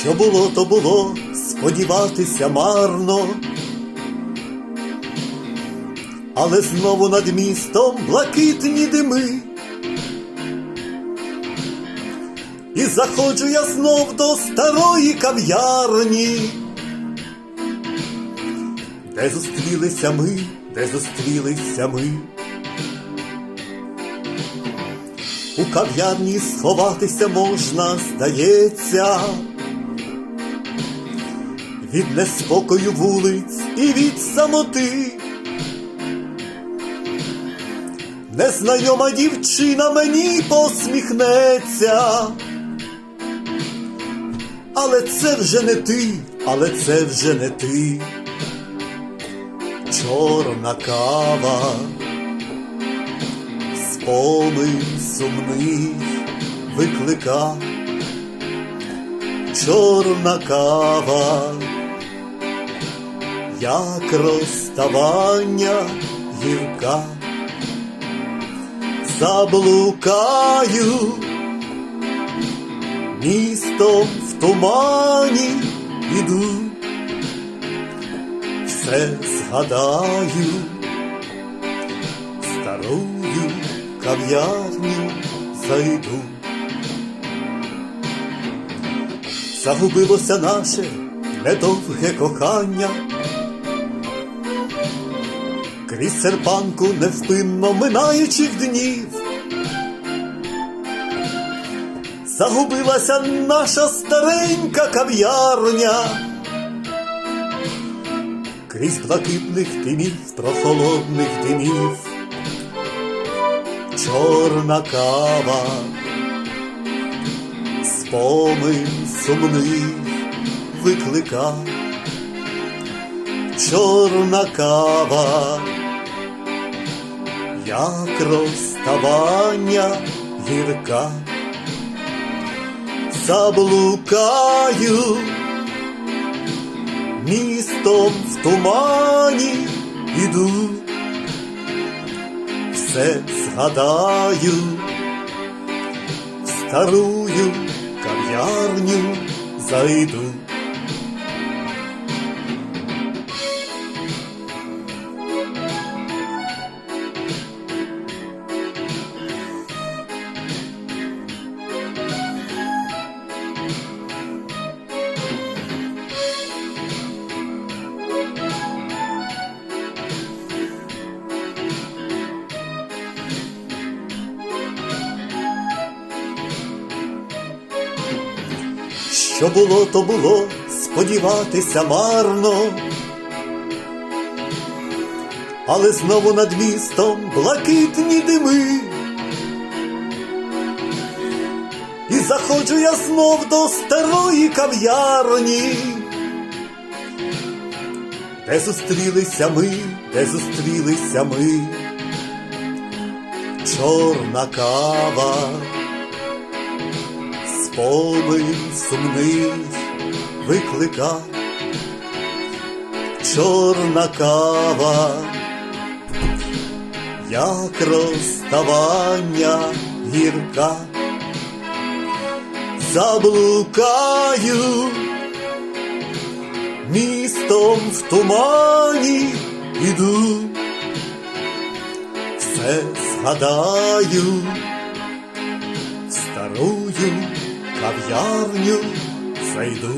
Що було, то було, сподіватися марно. Але знову над містом блакитні дими. І заходжу я знов до старої кав'ярні, де зустрілися ми, де зустрілися ми. У кав'ярні сховатися можна, здається, від неспокою вулиць і від самоти. Незнайома дівчина мені посміхнеться. Але це вже не ти, але це вже не ти. Чорна кава, спомин сумний виклика. Чорна кава, як розставання гірка. Заблукаю містом в тумані іду, все згадаю, старую кав'ярню зайду. Загубилося наше недовге кохання, крізь серпанку невпинно минаючих днів. Загубилася наша старенька кав'ярня, крізь блакитних димів, прохолодних димів, чорна кава, спомин сумний виклика, чорна кава, як розставання гірка заблукаю містом в тумані іду, все згадаю, старую кав'ярню зайду. Що було, то було, сподіватися марно. Але знову над містом блакитні дими. І заходжу я знов до старої кав'ярні, де зустрілися ми, де зустрілися ми, чорна кава спомин сумний виклика, чорна кава, як розставання гірка, заблукаю містом в тумані іду, все згадаю старую кав'ярню зайду.